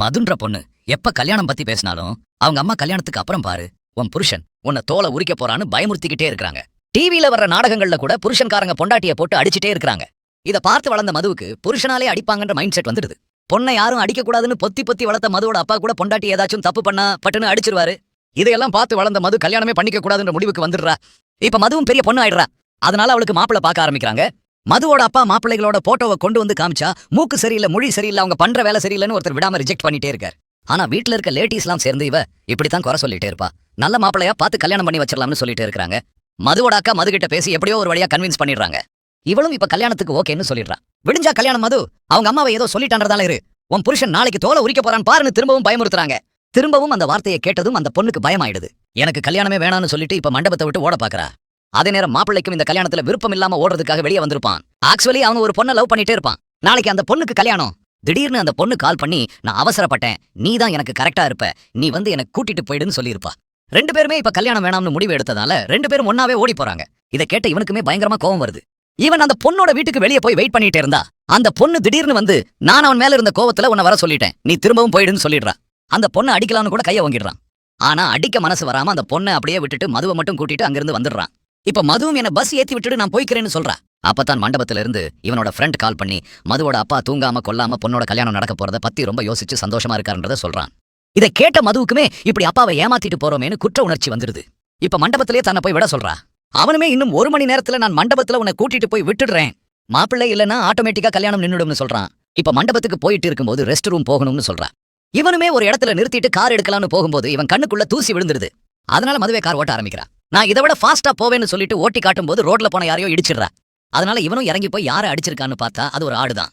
மதுன்ற பொண்ணு எப்ப கல்யாணம் பத்தி பேசினாலும் அவங்க அம்மா கல்யாணத்துக்கு அப்புறம் பாரு உன் புருஷன் உன்னை தோலை உரிக்க போறான்னு பயமுறுத்திக்கிட்டே இருக்காங்க டிவியில வர்ற நாடகங்கள்ல கூட புருஷன்காரங்க பொண்டாட்டிய போட்டு அடிச்சிட்டே இருக்காங்க இத பார்த்து வளர்ந்த மதுவுக்கு புருஷனாலே அடிப்பாங்கன்ற மைண்ட் செட் வந்துடுது. பொண்ணை யாரும் அடிக்கக்கூடாதுன்னு பொத்தி பொத்தி வளர்த்த மதுவோட அப்பா கூட பொண்டாட்டி ஏதாச்சும் தப்பு பண்ணா பட்டுன்னு அடிச்சிருவாரு. இதையெல்லாம் பார்த்து வளர்ந்த மது கல்யாணமே பண்ணிக்க கூடாதுன்ற முடிவுக்கு வந்துடுறா. இப்ப மதுவும் பெரிய பொண்ணு ஆயிடுறா அதனால அவளுக்கு மாப்பிள்ள பார்க்க ஆரம்பிக்கிறாங்க. மதுவோட அப்பா மாப்பிள்ளைகளோட போட்டோவை கொண்டு வந்து காமிச்சா மூக்கு சரியில்லை மொழி சரியில்லை அவங்க பண்ற வேலை சரியில்லைன்னு ஒருத்தர் விடாம ரிஜெக்ட் பண்ணிட்டே இருக்கார். ஆனா வீட்ல இருக்க லேடிஸ்லாம் சேர்ந்து இவ இப்படித்தான் குறை சொல்லிட்டே இருப்பா. நல்ல மாப்பிள்ளையா பார்த்து கல்யாணம் பண்ணி வச்சிடலாம்னு சொல்லிட்டே இருக்காங்க மதுவோட அக்கா மது கிட்ட பேசி எப்படியோ ஒரு வழியா கன்வின்ஸ் பண்ணிடுறாங்க. இவளும் இப்ப கல்யாணத்துக்கு ஓகேன்னு சொல்லிடுறா. விடிஞ்சா கல்யாணம் மது அவங்க அம்மாவை ஏதோ சொல்லிட்டான்றதால இரு. உன் புருஷன் நாளைக்கு தோலை உரிக்க போறான் பாருன்னு திரும்பவும் பயமுறுத்துறாங்க. திரும்பவும் அந்த வார்த்தையை கேட்டதும் அந்த பொண்ணுக்கு பயமாயிடுது. எனக்கு கல்யாணமே வேணாம்னு சொல்லிட்டு இப்ப மண்டபத்தை விட்டு ஓட பாக்குறா. அதே நேரம் மாப்பிள்ளைக்கும் இந்த கல்யாணத்துல விருப்பம் இல்லாம ஓடுறதுக்காக வெளியே வந்திருப்பான். ஆக்சுவலி அவன் ஒரு பொண்ணை லவ் பண்ணிட்டே இருப்பான். நாளைக்கு அந்த பொண்ணுக்கு கல்யாணம். திடீர்னு அந்த பொண்ணு கால் பண்ணி நான் அவசரப்பட்டேன். நீ தான் எனக்கு கரெக்டா இருப்ப. நீ வந்து எனக்கு கூட்டிட்டு போயிடுன்னு சொல்லியிருப்பா. ரெண்டு பேருமே இப்ப கல்யாணம் வேணாம்னு முடிவு எடுத்ததால ரெண்டு பேரும் ஒன்னாவே ஓடி போறாங்க. இதை கேட்ட இவனுக்குமே பயங்கரமா கோவம் வருது. இவன் அந்த பொண்ணோட வீட்டுக்கு வெளியே போய் வெயிட் பண்ணிட்டே இருந்தா அந்த பொண்ணு திடீர்னு வந்து நான் அவன் மேல இருந்த கோவத்துல உன்னை வர சொல்லிட்டேன். நீ திரும்பவும் போயிடுன்னு சொல்லிடுறா. அந்த பொண்ணை அடிக்கலாம்னு கூட கைய வாங்கிடுறான் ஆனா அடிக்க மனசு வராம அந்த பொண்ணை அப்படியே விட்டுட்டு மதுவை மட்டும் கூட்டிட்டு அங்கிருந்து வந்துடுறான். இப்ப மதுவும் என்ன பஸ் ஏத்தி விட்டுட்டு நான் போய்க்கிறேன்னு சொல்றா. அப்பதான் மண்டபத்துல இருந்து இவனோட ஃப்ரெண்ட் கால் பண்ணி மதுவோட அப்பா தூங்காம கொல்லாம பொண்ணோட கல்யாணம் நடக்க போறத பத்தி ரொம்ப யோசிச்சு சந்தோஷமா இருக்காருன்றத சொல்றான். இதை கேட்ட மதுவுக்குமே இப்படி அப்பாவை ஏமாத்திட்டு போறோமேன்னு குற்ற உணர்ச்சி வந்துடுது. இப்ப மண்டபத்திலே தன்னை போய் விட சொல்றா. அவனுமே இன்னும் ஒரு மணி நேரத்துல நான் மண்டபத்துல உன்னை கூட்டிட்டு போய் விட்டுடுறேன். மாப்பிள்ளை இல்லைன்னா ஆட்டோமேட்டிக்கா கல்யாணம் நின்னுடும்னு சொல்றான். இப்ப மண்டபத்துக்கு போயிட்டு இருக்கும்போது ரெஸ்ட் ரூம் போகணும்னு சொல்றான் இவனுமே ஒரு இடத்துல நிறுத்திட்டு கார் எடுக்கலாம்னு போகும்போது இவன் கண்ணுக்குள்ள தூசி விழுந்துருது அதனால மதுவே கார் ஓட்ட ஆரம்பிக்கிறான் நான் இதை விட ஃபாஸ்டா போவேன்னு சொல்லிட்டு ஓட்டி காட்டும்போது ரோட்ல போன யாரையோ இடிச்சிடுறா. அதனால இவனும் இறங்கி போய் யாரை அடிச்சிருக்கான்னு பார்த்தா அது ஒரு ஆடுதான்.